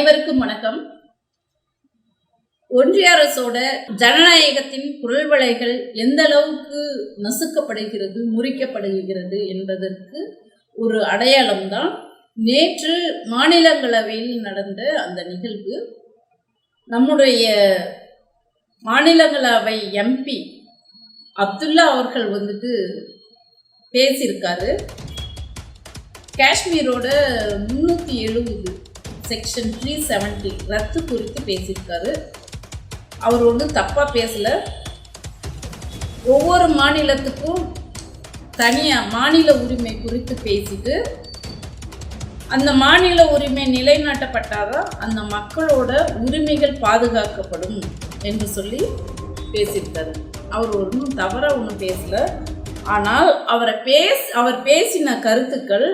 அனைவருக்கும் வணக்கம். ஒன்றிய அரசோட ஜனநாயகத்தின் குரல் வளைகள் எந்த அளவுக்கு நசுக்கப்படுகிறது முறிக்கப்படுகிறது என்பதற்கு ஒரு அடையாளம்தான். நேற்று மாநிலங்களவையில் நடந்த அந்த நிகழ்வு. நம்முடைய மாநிலங்களவை எம்பி அப்துல்லா அவர்கள் வந்துட்டு பேசியிருக்காரு. காஷ்மீரோட முந்நூற்றி எழுபது செக்ஷன் த்ரீ செவன்ட்டி ரத்து குறித்து பேசியிருக்காரு. அவர் ஒன்றும் தப்பாக பேசலை. ஒவ்வொரு மாநிலத்துக்கும் தனியாக மாநில உரிமை குறித்து பேசிட்டு அந்த மாநில உரிமை நிலைநாட்டப்பட்டாதான் அந்த மக்களோட உரிமைகள் பாதுகாக்கப்படும் என்று சொல்லி பேசியிருக்காரு. அவர் ஒன்றும் தவறாக ஒன்றும் பேசலை. ஆனால் அவரை பேஸ் அவர் பேசின கருத்துக்கள்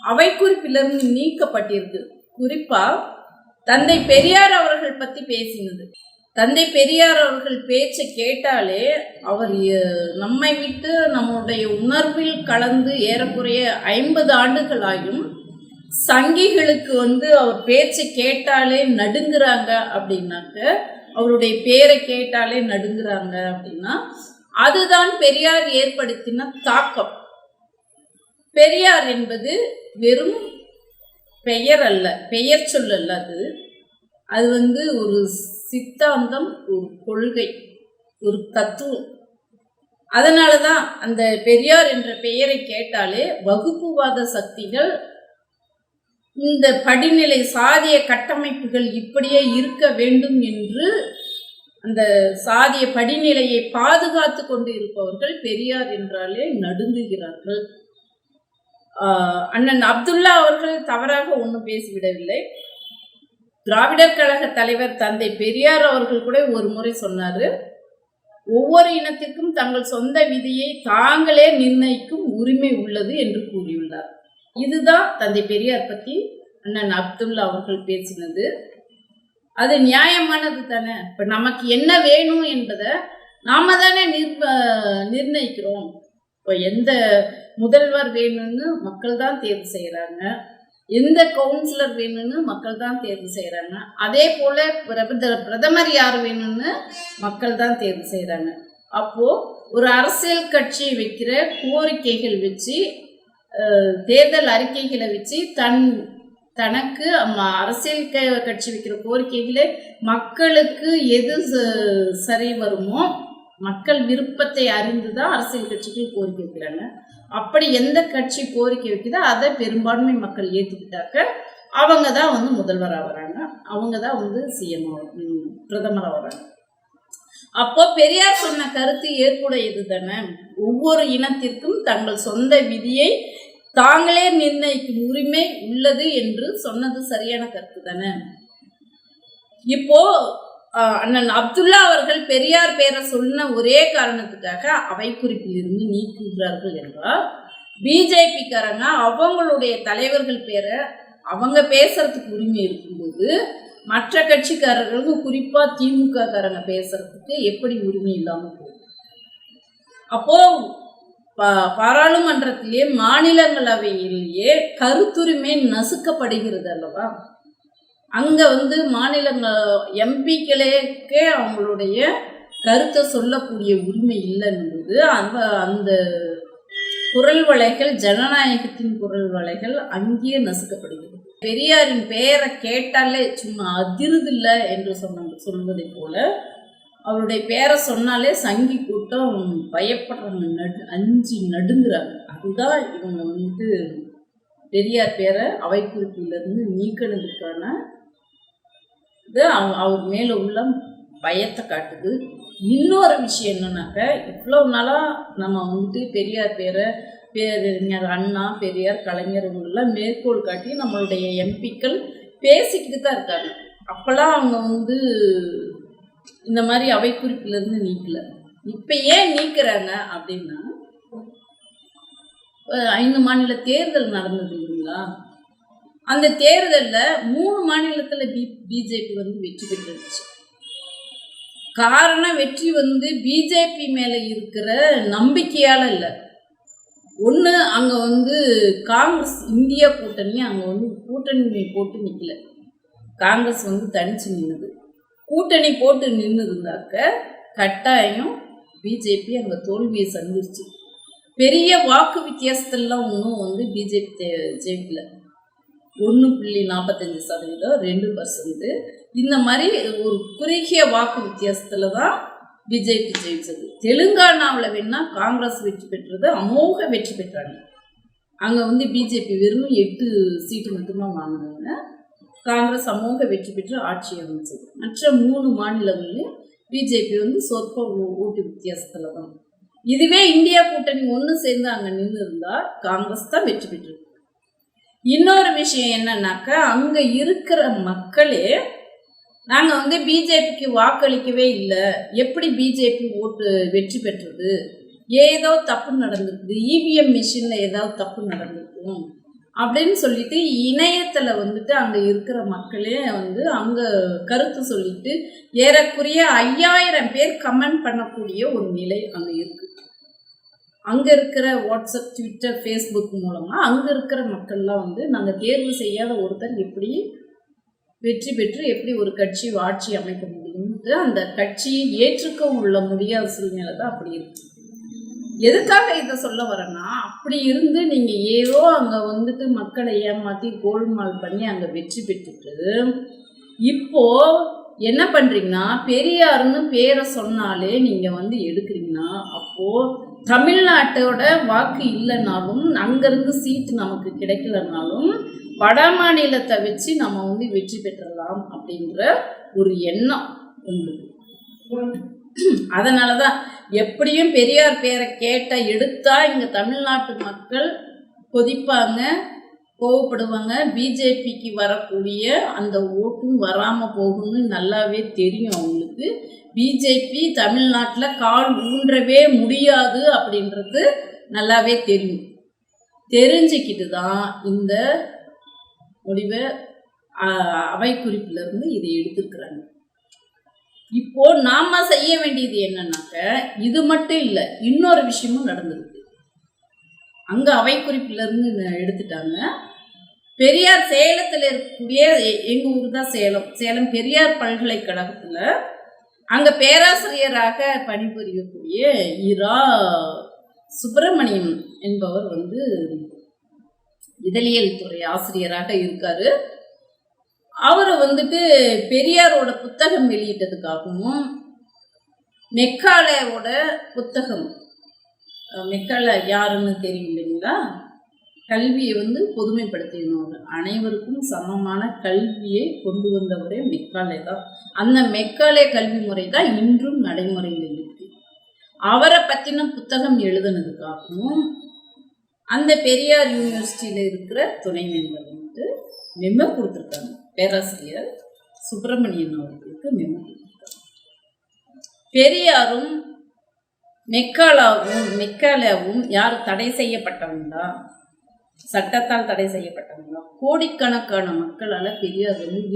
அவை குறிப்பிலிருந்து நீக்கப்பட்டிருக்கு. குறிப்பாக தந்தை பெரியார் அவர்கள் பற்றி பேசினது. தந்தை பெரியார் அவர்கள் பேச்சை கேட்டாலே அவர் நம்மை விட்டு நம்முடைய உணர்வில் கலந்து ஏறக்குறைய ஐம்பது ஆண்டுகளாயும் சங்கிகளுக்கு வந்து அவர் பேச்சை கேட்டாலே நடுங்குறாங்க அப்படின்னாக்க அவருடைய பேரை கேட்டாலே நடுங்குறாங்க அப்படின்னா அதுதான் பெரியார் ஏற்படுத்தின தாக்கம். பெரியார் என்பது வெறும் பெயர் அல்ல. பெயர் சொல் அல்ல அது. அது வந்து ஒரு சித்தாந்தம் ஒரு கொள்கை ஒரு தத்துவம். அதனால தான் அந்த பெரியார் என்ற பெயரை கேட்டாலே வகுப்புவாத சக்திகள் இந்த படிநிலை சாதிய கட்டமைப்புகள் இப்படியே இருக்க வேண்டும் என்று அந்த சாதிய படிநிலையை பாதுகாத்து கொண்டு இருப்பவர்கள் பெரியார் என்றாலே நடுங்குகிறார்கள். அண்ணன் அப்துல்லா அவர்கள் தவறாக ஒன்றும் பேசிவிடவில்லை. திராவிடர் கழக தலைவர் தந்தை பெரியார் அவர்கள் கூட ஒரு முறை சொன்னார் ஒவ்வொரு இனத்திற்கும் தங்கள் சொந்த விதியை தாங்களே நிர்ணயிக்கும் உரிமை உள்ளது என்று கூறியுள்ளார். இதுதான் தந்தை பெரியார் பற்றி அண்ணன் அப்துல்லா அவர்கள் பேசினது. அது நியாயமானது தானே? இப்போ நமக்கு என்ன வேணும் என்பதை நாம தானே நிர் நிர்ணயிக்கிறோம். இப்போ எந்த முதல்வர் வேணும்னு மக்கள் தான் தேர்வு செய்கிறாங்க எந்த கவுன்சிலர் வேணும்னு மக்கள் தான் தேர்வு செய்கிறாங்க அதே போல் பிரதமர் யார் வேணும்னு மக்கள் தான் தேர்வு செய்கிறாங்க அப்போது ஒரு அரசியல் கட்சி வைக்கிற கோரிக்கைகள் வச்சு தேர்தல் அறிக்கைகளை வச்சு தன் தனக்கு ம- அரசியல் க- கட்சி வைக்கிற கோரிக்கைகளை மக்களுக்கு எது ச- சரி வருமோ மக்கள் விருப்பத்தை அறிந்து தான் அரசியல் கட்சிகள் கோரிக்கை வைக்கிறாங்க. அப்படி எந்த கட்சி கோரிக்கை வைக்குதோ அதை பெரும்பான்மை மக்கள் ஏற்றுக்கிட்டாக்க அவங்க தான் வந்து முதல்வராக வராங்க அவங்க தான் வந்து சிஎம் பிரதமராக வராங்க அப்போ பெரியார் சொன்ன கருத்து ஏற்புடையது தானே? ஒவ்வொரு இனத்திற்கும் தங்கள் சொந்த விதியை தாங்களே நிர்ணயிக்கும் உரிமை உள்ளது என்று சொன்னது சரியான கருத்து தானே? இப்போ அண்ணன் அப்துல்லா அவர்கள் பெரியார் பேரை சொன்ன ஒரே காரணத்துக்காக அவை குறிப்பிலிருந்து நீக்குகிறார்கள் என்றால் பிஜேபிக்காரங்க அவங்களுடைய தலைவர்கள் பேரை அவங்க பேசுறதுக்கு உரிமை இருக்கும்போது மற்ற கட்சிக்காரர்களுக்கு குறிப்பாக திமுக காரங்க பேசுறதுக்கு எப்படி உரிமை இல்லாமல் போகும் அப்போ பாராளுமன்றத்திலேயே பாராளுமன்றத்திலே மாநிலங்களவையிலேயே கருத்துரிமை நசுக்கப்படுகிறது அல்லவா? அங்கே வந்து மாநிலங்கள் எம்பிக்களேக்கே அவங்களுடைய கருத்தை சொல்லக்கூடிய உரிமை இல்லைன்றது அந்த அந்த குரல் வளைகள் ஜனநாயகத்தின் குரல் வளைகள் அங்கேயே நசுக்கப்படுகிறது. பெரியாரின் பெயரை கேட்டாலே சும்மா அதிருதில்லை என்று சொன்ன சொல்வதை போல அவருடைய பேரை சொன்னாலே சங்கி கூட்டம் பயப்படுறாங்க நடு அஞ்சு நடுங்குறாங்க. அதுதான் இவங்க வந்துட்டு பெரியார் பேரை அவை குறிப்பிலிருந்து நீக்கினதுக்கான இது அவங்க அவர் மேலே உள்ள பயத்தை காட்டுது. இன்னொரு விஷயம் என்னன்னாக்க இவ்வளோ நாளாக நம்ம வந்துட்டு பெரியார் பேரை பேரறிஞர் அண்ணா பெரியார் கலைஞர் இவங்கெல்லாம் மேற்கோள் காட்டி நம்மளுடைய எம்பிக்கள் பேசிக்கிட்டு தான் இருக்காங்க. அப்போல்லாம் அவங்க வந்து இந்த மாதிரி அவை குறிப்பிலேருந்து நீக்கலை. இப்போ ஏன் நீக்கிறாங்க அப்படின்னா ஐந்து மாநில தேர்தல் நடந்தது இல்லைங்களா? அந்த தேர்தலில் மூணு மாநிலத்தில் பி பிஜேபி வந்து வெற்றி பெற்றுச்சு காரணம் வெற்றி வந்து பிஜேபி மேலே இருக்கிற நம்பிக்கையால் இல்லை. ஒன்று அங்கே வந்து காங்கிரஸ் இந்தியா கூட்டணி அங்கே வந்து கூட்டணி போட்டு நிற்கல காங்கிரஸ் வந்து தனிச்சு நின்றுது கூட்டணி போட்டு நின்று இருந்தாக்க கட்டாயம் பிஜேபி அங்கே தோல்வியை சந்திச்சு பெரிய வாக்கு வித்தியாசத்திலாம் ஒன்றும் வந்து பிஜேபி ஜெயிக்கலை. ஒன்று புள்ளி நாற்பத்தஞ்சு சதவீதம் ரெண்டு பர்சன்ட்டு இந்த மாதிரி ஒரு குறுகிய வாக்கு வித்தியாசத்தில் தான் பிஜேபி ஜெயிச்சது தெலுங்கானாவில் வேணா காங்கிரஸ் வெற்றி பெற்றது அமோக வெற்றி பெற்றாங்க. அங்கே வந்து பிஜேபி வெறும் எட்டு சீட்டு மட்டும்தான் வாங்கினாங்க காங்கிரஸ் அமோக வெற்றி பெற்று ஆட்சி அமைச்சது. மற்ற மூணு மாநிலங்களையும் பிஜேபி வந்து சொற்ப ஓட்டு வித்தியாசத்தில் தான் இதுவே இந்தியா கூட்டணி ஒன்று சேர்ந்து அங்கே நின்று இருந்தால் காங்கிரஸ் தான் வெற்றி பெற்றிருக்கு இன்னொரு விஷயம் என்னன்னாக்கா அங்கே இருக்கிற மக்களே நாங்கள் வந்து பிஜேபிக்கு வாக்களிக்கவே இல்லை. எப்படி பிஜேபி ஓட்டு வெற்றி பெற்றது? ஏதோ தப்பு நடந்திருக்குது இவிஎம் மிஷினில் ஏதாவது தப்பு நடந்திருக்கும். அப்படின்னு சொல்லிட்டு இணையத்தில் வந்துட்டு அங்கே இருக்கிற மக்களே வந்து அங்கே கருத்து சொல்லிட்டு ஏறக்குறைய ஐயாயிரம் பேர் கமெண்ட் பண்ணக்கூடிய ஒரு நிலை அங்கே இருக்குது அங்கே இருக்கிற வாட்ஸ்அப் ட்விட்டர் ஃபேஸ்புக் மூலமாக அங்கே இருக்கிற மக்கள்லாம் வந்து நாங்கள் தேர்வு செய்யாத ஒருத்தர் எப்படி வெற்றி பெற்று எப்படி ஒரு கட்சி ஆட்சி அமைக்க முடியும்ட்டு அந்த கட்சியை ஏற்றுக்க உள்ள முடியாத சூழ்நிலை தான் அப்படி இருக்கு. எதுக்காக இதை சொல்ல வரேன்னா அப்படி இருந்து நீங்கள் ஏதோ அங்கே வந்துட்டு மக்களை ஏமாற்றி கோல்மால் பண்ணி அங்கே வெற்றி பெற்றுட்டு இப்போ என்ன பண்ணுறீங்கன்னா பெரியார்னு பேரை சொன்னாலே நீங்கள் வந்து எடுக்கிறீங்கன்னா அப்போது தமிழ்நாட்டோட வாக்கு இல்லைனாலும் அங்கேருந்து சீட்டு நமக்கு கிடைக்கலனாலும் வட மாநிலத்தை வச்சு நம்ம வந்து வெற்றி பெற்றலாம் அப்படின்ற ஒரு எண்ணம் உங்களுக்கு அதனால தான் எப்படியும் பெரியார் பேரை கேட்டால் எடுத்தால் இங்கே தமிழ்நாட்டு மக்கள் கொதிப்பாங்க. கோவப்படுவாங்க. பிஜேபிக்கு வரக்கூடிய அந்த ஓட்டும் வராமல் போகும்னு நல்லாவே தெரியும் அவங்களுக்கு. பிஜேபி தமிழ்நாட்டில் கால் ஊன்றவே முடியாது அப்படின்றது நல்லாவே தெரியும். தெரிஞ்சுக்கிட்டு தான் இந்த முடிவை அவை குறிப்பிலிருந்து இதை எடுத்துக்கிறாங்க இப்போ நாம செய்ய வேண்டியது என்னன்னாக்க இது மட்டும் இல்லை இன்னொரு விஷயமும் நடந்திருக்கு. அங்கே அவை குறிப்பிலிருந்து எடுத்துட்டாங்க. பெரியார் சேலத்தில் இருக்கக்கூடிய எங்கள் ஊர் தான் சேலம். சேலம் பெரியார் பல்கலைக்கழகத்தில் அங்கே பேராசிரியராக பணிபுரியக்கூடிய இரா சுப்பிரமணியம் என்பவர் வந்து இதழியல் துறை ஆசிரியராக இருக்கார். அவர் வந்துட்டு பெரியாரோட புத்தகம் வெளியிட்டதுக்காகவும் மெக்காலேவோட புத்தகம் மெக்காலே யாருன்னு தெரியும் இல்லைங்களா? கல்வியை வந்து பொதுமைப்படுத்தினவர் அனைவருக்கும் சமமான கல்வியை கொண்டு வந்தவரே மெக்காலே தான். அந்த மெக்காலே கல்வி முறை தான் இன்றும் நடைமுறையில் இருக்கு. அவரை பற்றின புத்தகம் எழுதுனதுக்காகவும் அந்த பெரியார் யூனிவர்சிட்டியில் இருக்கிற துணைவேந்தர் வந்து மெம்ம கொடுத்துருக்காங்க. பேராசிரியர் சுப்பிரமணியன் அவர்களுக்கு மெம்ம கொடுத்துருக்காங்க. பெரியாரும் மெக்காலாவும் மெக்காலாவும் யார் தடை செய்யப்பட்டவங்களா? சட்டத்தால் தடை செய்யப்பட்டவங்களா? கோடிக்கணக்கான மக்களால் பெரியார் வந்து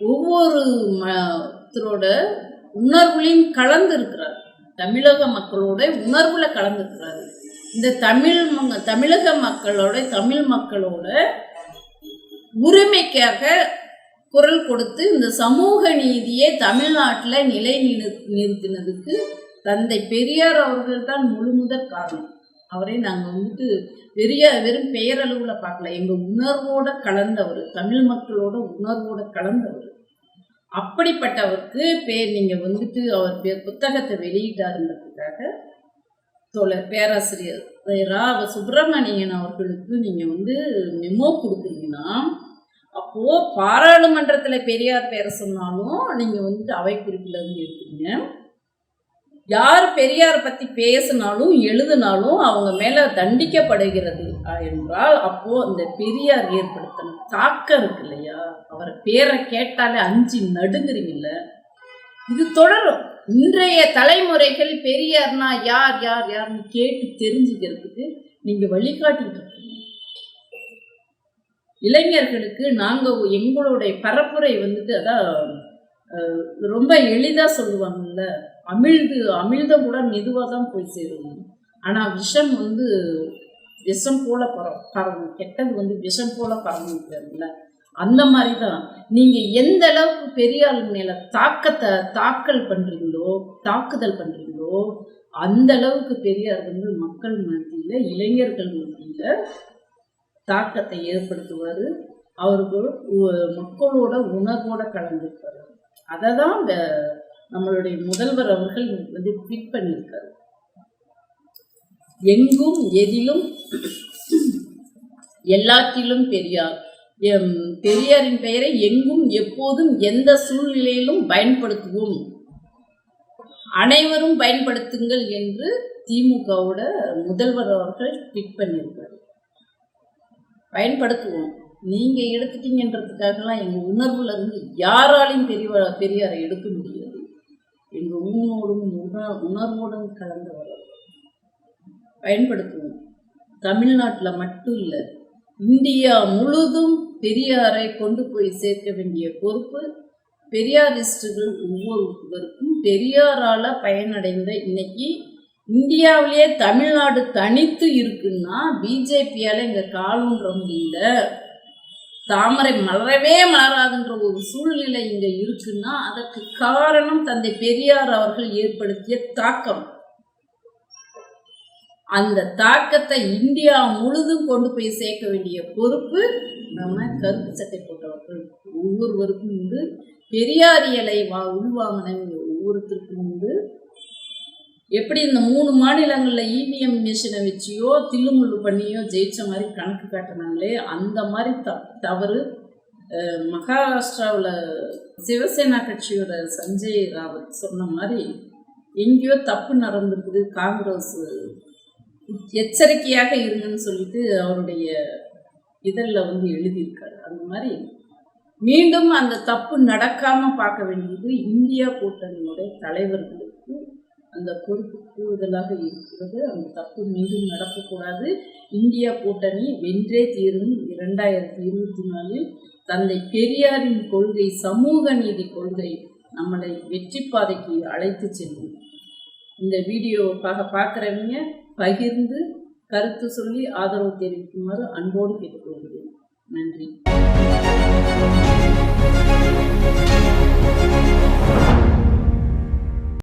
ஒவ்வொரு மத்தரோட உணர்வுலையும் கலந்து இருக்கிறார் தமிழக மக்களோட உணர்வுல கலந்துருக்கிறாரு. இந்த தமிழ் ம- தமிழக மக்களோட தமிழ் மக்களோட உரிமைக்காக குரல் கொடுத்து இந்த சமூக நீதியை தமிழ்நாட்டில் நிலை நிறு- நிறுத்தினதுக்கு தந்தை பெரியார் அவர்கள் தான் முழுமுதற் காரணம். அவரை நாங்கள் வந்துட்டு வெறிய வெறும் பெயரளவில் பார்க்கல. எங்கள் உணர்வோட கலந்தவர் தமிழ் மக்களோட உணர்வோட கலந்தவர். அப்படிப்பட்டவருக்கு பேர் நீங்கள் வந்துட்டு அவர் பேர் புத்தகத்தை வெளியிட்டாருன்றதுக்காக தோழர் பேராசிரியர் ரா சுப்பிரமணியன் அவர்களுக்கு நீங்கள் வந்து மெமோ கொடுத்தீங்கன்னா அப்போது பாராளுமன்றத்தில் பெரியார் பேரை சொன்னாலும் நீங்கள் வந்துட்டு அவை குறிப்பில் இருந்து யார் பெரியார் பற்றி பேசினாலும் எழுதினாலும் அவங்க மேலே தண்டிக்கப்படுகிறது என்றால் அப்போது அந்த பெரியார் ஏற்படுத்தின தாக்கம் இருக்கு இல்லையா? அவர் பேரை கேட்டாலே அஞ்சு நடுங்குறீங்கல்ல. இது தொடரும். இன்றைய தலைமுறைகள் பெரியார்னா யார் யார் யார்னு கேட்டு தெரிஞ்சுக்கிறதுக்கு நீங்கள் வழிகாட்டிட்டு இளைஞர்களுக்கு நாங்கள் எங்களுடைய பரப்புரை வந்துட்டு அதான் ரொம்ப எளிதாக சொல்லுவாங்கல்ல அமிழ்து அமிழ்த கூட மெதுவாக தான் போய் சேரும் ஆனால் விஷம் வந்து விஷம் போல பர பரவும் கெட்டது வந்து விஷம் போல பரவும் இருக்காதுல்ல அந்த மாதிரி தான். நீங்கள் எந்த அளவுக்கு பெரியாள் மேலே தாக்கத்தை தாக்கல் பண்ணுறீங்களோ தாக்குதல் பண்ணுறீங்களோ அந்த அளவுக்கு பெரியார் வந்து மக்கள் மத்தியில் இளைஞர்கள் மத்தியில் தாக்கத்தை ஏற்படுத்துவார். அவருக்கு மக்களோட உணர்வோட கலந்துருப்பார். அதை தான் இந்த நம்மளுடைய முதல்வர் அவர்கள் வந்து ட்வீட் பண்ணியிருக்காரு. எங்கும் எதிலும் எல்லாத்திலும் பெரியார். எம் பெரியாரின் பெயரை எங்கும் எப்போதும் எந்த சூழ்நிலையிலும் பயன்படுத்துவோம். அனைவரும் பயன்படுத்துங்கள் என்று திமுகவோட முதல்வர் அவர்கள் ட்வீட் பண்ணியிருக்காரு. பயன்படுத்துவோம். நீங்கள் எடுத்துட்டீங்கன்றதுக்காகலாம் எங்கள் உணர்வுலேருந்து யாராலையும் பெரிய பெரியாரை எடுக்க முடியாது. எங்கள் ஊனோடும் உண உணர்வோடும் கலந்தவர் பயன்படுத்துவோம். தமிழ்நாட்டில் மட்டும் இல்லை இந்தியா முழுதும் பெரியாரை கொண்டு போய் சேர்க்க வேண்டிய பொறுப்பு பெரியாரிஸ்டுகள் ஒவ்வொருவருக்கும். பெரியாரால் பயனடைந்த இன்னைக்கு இந்தியாவிலேயே தமிழ்நாடு தனித்து இருக்குன்னா பிஜேபியால இங்க காலூன்ற முடியல தாமரை மலரவே மலராதுன்ற ஒரு சூழ்நிலை இங்க இருக்குன்னா அதற்கு காரணம் தந்தை பெரியார் அவர்கள் ஏற்படுத்திய தாக்கம். அந்த தாக்கத்தை இந்தியா முழுதும் கொண்டு போய் சேர்க்க வேண்டிய பொறுப்பு நம்ம கருப்பு சட்டை போட்டவர்கள். ஒவ்வொருவருக்கும் உண்டு. பெரியாரியலை வா உள்வாங்கினவங்க ஒவ்வொருத்தருக்கும் உண்டு. எப்படி இந்த மூணு மாநிலங்களில் இவிஎம் மிஷினை வச்சியோ தில்லுமுள்ளு பண்ணியோ ஜெயிச்ச மாதிரி கணக்கு காட்டினாங்களே அந்த மாதிரி த தவறு மகாராஷ்டிராவில் சிவசேனா கட்சியோட சஞ்சய் ராவத் சொன்ன மாதிரி எங்கேயோ தப்பு நடந்திருக்குது காங்கிரஸ் எச்சரிக்கையாக இருங்கன்னு சொல்லிட்டு அவருடைய இதழில் வந்து எழுதியிருக்காரு. அந்த மாதிரி மீண்டும் அந்த தப்பு நடக்காமல் பார்க்க வேண்டியது இந்தியா கூட்டணியோட தலைவர்களுக்கு அந்த பொறுப்பு கூடுதலாக இருக்கிறது. அந்த தப்பு மீண்டும் நடக்கக்கூடாது. இந்தியா கூட்டணி வென்றே தீரும். இரண்டாயிரத்தி இருபத்தி நாலில் தந்தை பெரியாரின் கொள்கை சமூக நீதி கொள்கை நம்மளை வெற்றி பாதைக்கு அழைத்து செல்லும். இந்த வீடியோவுக்காக பார்க்குறவங்க பகிர்ந்து கருத்து சொல்லி ஆதரவு தெரிவிக்குமாறு அன்போடு கேட்டுக்கொள்கிறேன். நன்றி.